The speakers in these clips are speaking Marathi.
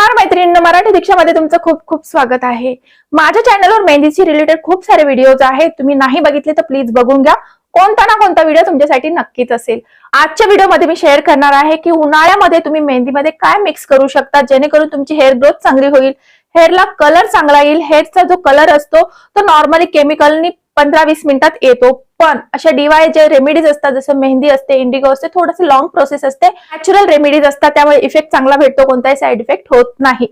नमस्कार मैत्रिणींना. मराठी दीक्षामध्ये तुमचं खूप खूप स्वागत आहे. माझ्या चॅनलवर मेहंदीची रिलेटेड खूप सारे व्हिडिओज आहेत. तुम्ही नाही बघितले तर प्लीज बघून घ्या. कोणता ना कोणता व्हिडिओ तुमच्यासाठी नक्कीच असेल. आजच्या व्हिडिओमध्ये मी शेअर करणार आहे की उन्हाळ्यामध्ये तुम्ही मेहंदीमध्ये काय मिक्स करू शकता जेणेकरून तुमची हेअर ग्रोथ चांगली होईल. हेअरला कलर चांगला येईल. हेअरचा जो कलर असतो तो नॉर्मली केमिकलनी पंधरा वीस मिनिटात येतो. पण अशा डीवाय जे रेमेडीज असतात जसं मेहंदी असते इंडिगो असते थोडंसं लॉंग प्रोसेस असते नॅचरल रेमेडीज असतात त्यामुळे इफेक्ट चांगला भेटतो कोणताही साईड इफेक्ट होत नाही.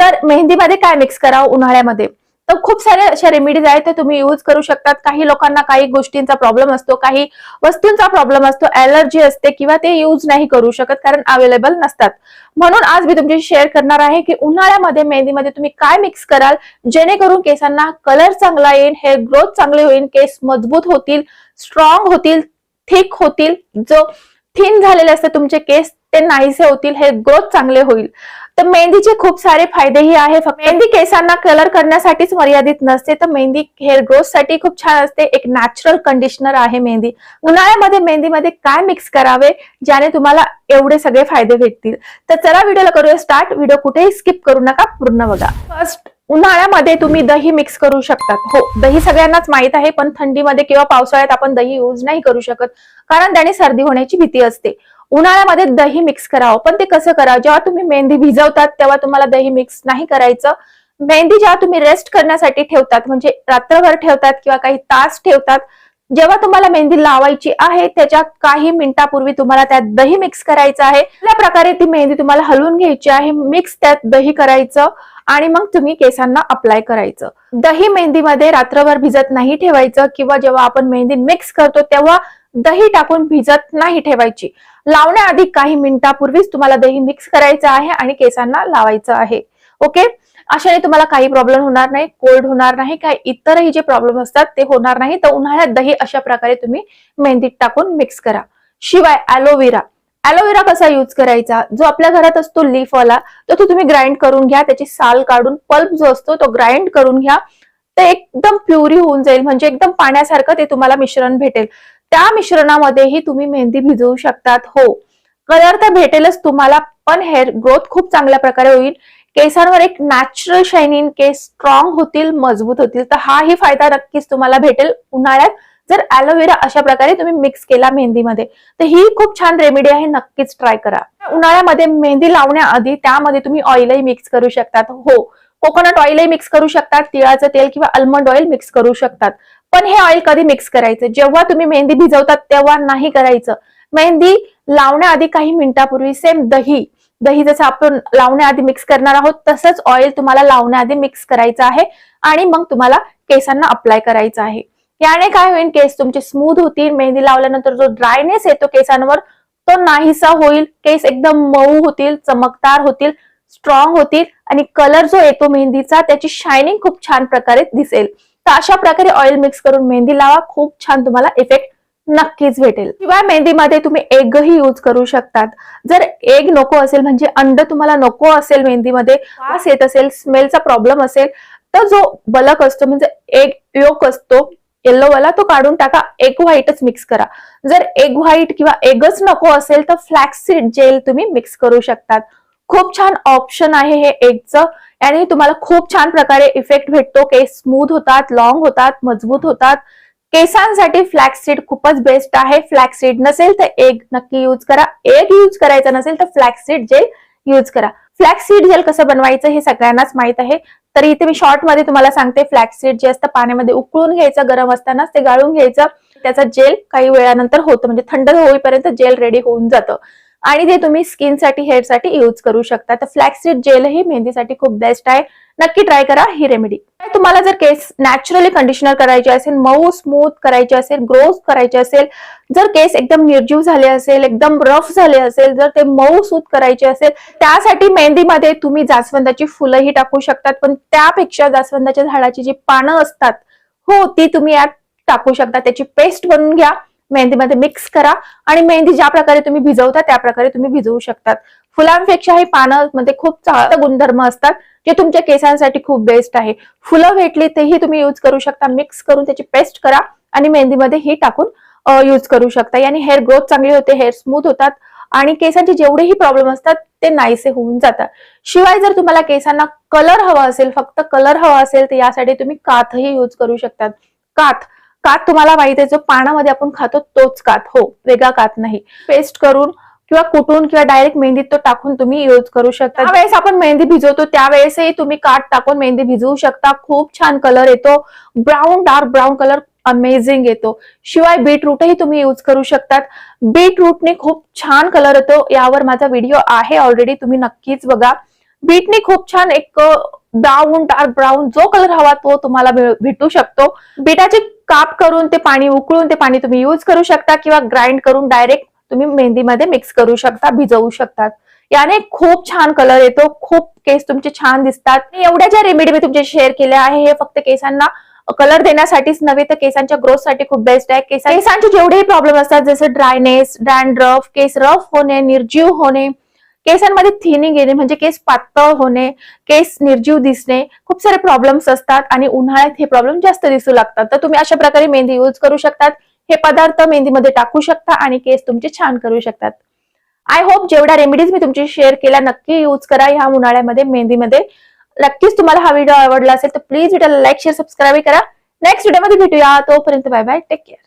तर मेहंदीमध्ये काय मिक्स करावं? उन्हाळ्यामध्ये. तर खूप सारे अशा रेमेडीज आहेत ते तुम्ही यूज करू शकतात. काही लोकांना काही गोष्टींचा प्रॉब्लेम असतो काही वस्तूंचा प्रॉब्लेम असतो अलर्जी असते किंवा ते यूज नाही करू शकत कारण अवेलेबल नसतात. म्हणून आज मी तुमच्याशी शेअर करणार आहे की उन्हाळ्यामध्ये मेहंदीमध्ये तुम्ही काय मिक्स कराल? जेणेकरून केसांना कलर चांगला येईल हेअर ग्रोथ चांगली होईल केस मजबूत होतील स्ट्रॉंग होतील थिक होतील. जो थिन झालेले असते तुमचे केस ते नाहीसे होतील हे ग्रोथ चांगले होईल. तर मेहंदीचे खूप सारे फायदेही आहे. फक्त मेहंदी केसांना कलर करण्यासाठीच मर्यादित नसते. तर मेहंदी हेअर ग्रोथसाठी खूप छान असते. एक नॅचरल कंडिशनर आहे मेहंदी. उन्हाळ्यामध्ये मेहंदीमध्ये काय मिक्स करावे? ज्याने तुम्हाला एवढे सगळे फायदे भेटतील. तर चला व्हिडिओला करूया स्टार्ट व्हिडिओ कुठेही स्किप करू नका. पूर्ण बघा. फर्स्ट उन्हाळ्यामध्ये तुम्ही दही मिक्स करू शकतात. हो दही सगळ्यांनाच माहीत आहे पण थंडीमध्ये किंवा पावसाळ्यात आपण दही यूज नाही करू शकत कारण त्याने सर्दी होण्याची भीती असते. उन्हाळ्यामध्ये दही मिक्स करावं पण ते कसं करावं? जेव्हा तुम्ही मेहंदी भिजवतात तेव्हा तुम्हाला दही मिक्स नाही करायचं. मेहंदी जेव्हा तुम्ही रेस्ट करण्यासाठी ठेवतात म्हणजे रात्रभर ठेवतात किंवा काही तास ठेवतात जेव्हा तुम्हाला मेहंदी लावायची आहे त्याच्या काही मिनिटापूर्वी तुम्हाला त्यात दही मिक्स करायचं आहे. या प्रकारे ती मेहंदी तुम्हाला हलवून घ्यायची आहे मिक्स त्यात दही करायचं आणि मग तुम्ही केसांना अप्लाय करायचं. दही मेहंदीमध्ये रात्रभर भिजत नाही ठेवायचं किंवा जेव्हा आपण मेहंदी मिक्स करतो तेव्हा दही टाकून भिजत नाही ठेवायची. लावण्याआधी काही मिनिटापूर्वीच तुम्हाला दही मिक्स करायचं आहे आणि केसांना लावायचं आहे. ओके अशाने तुम्हाला काही प्रॉब्लेम होणार नाही कोल्ड होणार नाही काही इतरही जे प्रॉब्लेम असतात ते होणार नाही. तर उन्हाळ्यात दही अशा प्रकारे तुम्ही मेहंदीत टाकून मिक्स करा. शिवाय ॲलोवेरा ॲलोवेरा कसा यूज करायचा? जो आपल्या घरात असतो लीफवाला तर तो तुम्ही ग्राइंड करून घ्या त्याची साल काढून पल्प जो असतो तो ग्राइंड करून घ्या. ते एकदम प्युरी होऊन जाईल म्हणजे एकदम पाण्यासारखं ते तुम्हाला मिश्रण भेटेल. त्या मिश्रणामध्येही तुम्ही मेहंदी भिजवू शकतात हो. कलर तर भेटेलच तुम्हाला पण हेअर ग्रोथ खूप चांगल्या प्रकारे होईल. केसांवर एक नॅचरल शायनिंग केस स्ट्रॉंग होतील मजबूत होतील तर हाही फायदा नक्कीच तुम्हाला भेटेल उन्हाळ्यात. जर ॲलोव्हेरा अशा प्रकारे तुम्ही मिक्स केला मेहंदीमध्ये तर ही खूप छान रेमेडी आहे नक्कीच ट्राय करा. उन्हाळ्यामध्ये मेहंदी लावण्याआधी त्यामध्ये तुम्ही ऑइलही मिक्स करू शकतात. हो कोकोनट ऑइलही मिक्स करू शकतात तिळाचं तेल किंवा अल्मंड ऑइल मिक्स करू शकतात. पण हे ऑइल कधी मिक्स करायचं? जेव्हा तुम्ही मेहंदी भिजवतात तेव्हा नाही करायचं. मेहंदी लावण्याआधी काही मिनिटापूर्वी सेम दही. दही जसं आपण लावण्याआधी मिक्स करणार आहोत तसंच ऑइल तुम्हाला लावण्याआधी मिक्स करायचं आहे आणि मग तुम्हाला केसांना अप्लाय करायचं आहे. याने काय होईल केस तुमचे स्मूथ होतील मेहंदी लावल्यानंतर जो ड्रायनेस येतो केसांवर तो नाहीसा होईल केस एकदम मऊ होतील चमकदार होतील स्ट्रॉंग होतील आणि कलर जो येतो मेहंदीचा त्याची शायनिंग खूप छान प्रकारे दिसेल. तर अशा प्रकारे ऑइल मिक्स करून मेहंदी लावा खूप छान तुम्हाला इफेक्ट नक्कीच भेटेल. शिवाय मेहंदीमध्ये तुम्ही एगही यूज करू शकतात. जर एग नको असेल म्हणजे अंड तुम्हाला नको असेल मेहंदीमध्ये वास येत असेल स्मेलचा प्रॉब्लेम असेल तर जो बलक असतो म्हणजे एग योक असतो येल्लो वाला तो काढून टाका एग व्हाईटच मिक्स करा. जर एग व्हाईट किंवा एगच नको असेल तर फ्लॅक्सीड जेल तुम्ही मिक्स करू शकतात. खूप छान ऑप्शन आहे हे एगचं आणि तुम्हाला खूप छान प्रकारे इफेक्ट भेटतो. केस स्मूथ होतात लॉंग होतात मजबूत होतात. केसांसाठी फ्लॅक्सीड खूपच बेस्ट आहे. फ्लॅक्सीड नसेल तर एग नक्की यूज करा. एग यूज करायचा नसेल तर फ्लॅक्सीड जेल यूज करा. फ्लॅक्सीड जेल कसं बनवायचं हे सगळ्यांनाच माहीत आहे. तर इथे मी शॉर्टमध्ये तुम्हाला सांगते फ्लॅक्सीड जे असतं पाण्यामध्ये उकळून घ्यायचं गरम असतानाच ते गाळून घ्यायचं. त्याचा जेल काही वेळानंतर होतं म्हणजे थंड होईपर्यंत जेल रेडी होऊन जातं. आणि ते तुम्ही स्किनसाठी हेअरसाठी यूज करू शकता. तर फ्लॅक्सीड जेल ही मेहंदीसाठी खूप बेस्ट आहे. नक्की ट्राय करा ही रेमेडी तुम्हाला जर केस नॅचरली कंडिशनर करायचे असेल मऊ स्मूथ करायचे असेल ग्रोथ करायचे असेल जर केस एकदम निर्जीव झाले असेल एकदम रफ झाले असेल जर ते मऊ सूत करायचे असेल त्यासाठी मेहंदीमध्ये तुम्ही जास्वंदाची फुलंही टाकू शकतात. पण त्यापेक्षा जास्वंदाच्या झाडाची जी पानं असतात हो ती तुम्ही यात टाकू शकता. त्याची पेस्ट बनवून घ्या. मेहंदीमध्ये मिक्स करा. आणि मेहंदी ज्या प्रकारे तुम्ही भिजवता त्या प्रकारे तुम्ही भिजवू शकतात. फुलांपेक्षा हे पानांमध्ये खूप चांगला गुणधर्म असतात जे तुमच्या केसांसाठी खूप बेस्ट आहे. फुलं भेटली तेही तुम्ही यूज करू शकता. मिक्स करून त्याची पेस्ट करा आणि मेहंदीमध्ये ही टाकून यूज करू शकता. याने हेअर ग्रोथ चांगली होते हेअर स्मूथ होतात आणि केसांचे जेवढेही प्रॉब्लेम असतात ते नाहीसे होऊन जातात. शिवाय जर तुम्हाला केसांना कलर हवा असेल फक्त कलर हवा असेल तर यासाठी तुम्ही काथही यूज करू शकतात. काथ कात तुम्हाला माहीत आहे जो पानामध्ये आपण खातो तोच कात. हो वेगळा कात नाही. पेस्ट करून किंवा कुटून किंवा डायरेक्ट मेहंदीत तो टाकून तुम्ही यूज करू शकता. त्यावेळेस आपण मेहंदी भिजवतो त्यावेळेसही तुम्ही काठ टाकून मेहंदी भिजवू शकता. खूप छान कलर येतो. Brown dark brown colour amazing येतो. शिवाय बीटरूटही तुम्ही यूज करू शकतात. बीटरूटने खूप छान कलर येतो. यावर माझा व्हिडिओ आहे ऑलरेडी तुम्ही नक्कीच बघा. बीटने खूप छान एक ब्राऊन डार्क ब्राऊन जो कलर हवा तो तुम्हाला भेटू शकतो. बीटाचे काप करून ते पाणी उकळून ते पाणी तुम्ही यूज करू शकता किंवा ग्राइंड करून डायरेक्ट तुम्ही मेहंदीमध्ये मिक्स करू शकता भिजवू शकतात याने खूप छान कलर येतो खूप केस तुमचे छान दिसतात. एवढ्या ज्या रेमेडी मी तुमचे शेअर केल्या आहे हे फक्त केसांना कलर देण्यासाठीच नव्हे तर केसांच्या ग्रोथसाठी खूप बेस्ट आहे. केसांचे जेवढेही प्रॉब्लेम असतात जसं ड्रायनेस डॅन्ड्रफ केस रफ होणे निर्जीव होणे केसांमध्ये थिनिंग येणे म्हणजे केस पातळ होणे केस निर्जीव दिसणे खूप सारे प्रॉब्लेम्स असतात आणि उन्हाळ्यात हे प्रॉब्लेम जास्त दिसू लागतात. तर तुम्ही अशा प्रकारे मेहंदी यूज करू शकतात. हे पदार्थ मेहंदीमध्ये टाकू शकता आणि केस तुमचे छान करू शकतात. आय होप जेवढ्या रेमेडीज मी तुमची शेअर केल्या नक्की यूज करा. ह्या उन्हाळ्यामध्ये मेहंदीमध्ये. नक्कीच तुम्हाला हा व्हिडिओ आवडला असेल तर प्लीज व्हिडिओला लाईक शेअर सबस्क्राईब करा. नेक्स्ट व्हिडिओमध्ये भेटूया. तोपर्यंत बाय बाय टेक केअर